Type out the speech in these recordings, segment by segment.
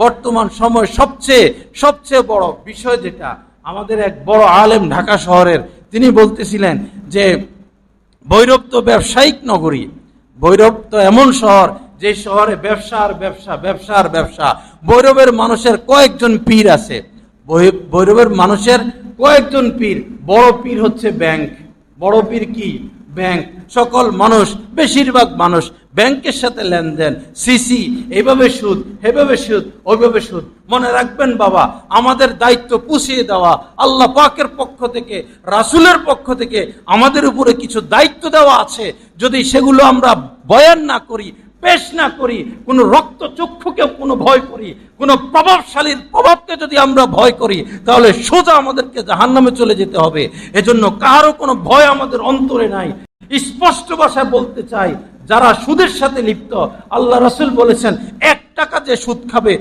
বর্তমান সময় সবচেয়ে সবচেয়ে বড় বিষয় যেটা আমাদের এক বড় আলেম ঢাকা শহরের, তিনি বলতেছিলেন যে ভৈরব তো ব্যবসায়িক নগরী, ভৈরব তো এমন শহর যে শহরে ব্যবসার ব্যবসা ব্যবসার ব্যবসা। ভৈরবের মানুষের কয়েকজন পীর আছে। ভৈরবের মানুষের কয়েকজন পীর, বড় পীর হচ্ছে ব্যাংক। বড় পীর কি? ব্যাংক। সকল মানুষ, বেশিরভাগ মানুষ ব্যাংকের সাথে লেনদেন, সিসি এইভাবে সুদ এভাবে সুদ, ওইভাবে সুদ। মনে রাখবেন বাবা, আমাদের দায়িত্ব পুষিয়ে দেওয়া, আল্লাহ পাকের পক্ষ থেকে, রাসুলের পক্ষ থেকে আমাদের উপরে কিছু দায়িত্ব দেওয়া আছে। যদি সেগুলো আমরা বয়ান না করি, পেশ না করি, কোনো রক্ত চক্ষুকে কোনো ভয় করি, কোনো প্রভাবশালীর প্রভাবকে যদি আমরা ভয় করি, তাহলে সোজা আমাদেরকে জাহান্নামে চলে যেতে হবে। এজন্য কারও কোনো ভয় আমাদের অন্তরে নাই। স্পষ্ট ভাষায় বলতে চাই, যারা সুদের সাথে লিপ্ত, আল্লাহ রসুল বলেছেন, এক টাকা যে সুদ খাবে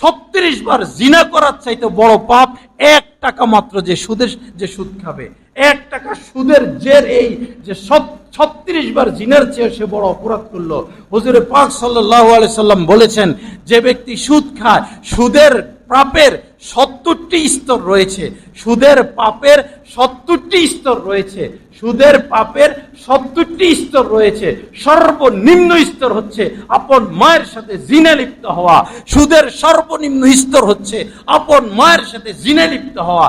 ছত্রিশ বার জিনা করার চাইতে বড় পাপ এক টাকা মাত্র যে সুদের যে সুদ খাবে। এক টাকা সুদের জের এই যে ছত্রিশ বার জিনার চেয়ে সে বড় অপরাধ করল। হুজুরে পাক সাল্লাহ সাল্লাম বলেছেন, যে ব্যক্তি সুদ খায়, সুদের পাপের সত্তরটি স্তর রয়েছে। সুদের পাপের সত্তরটি স্তর রয়েছে। সুদের পাপের সত্তরটি স্তর রয়েছে। সর্বনিম্ন স্তর হচ্ছে আপন মায়ের সাথে জিনে লিপ্ত হওয়া। সুদের সর্বনিম্ন স্তর হচ্ছে আপন মায়ের সাথে জিনে লিপ্ত হওয়া।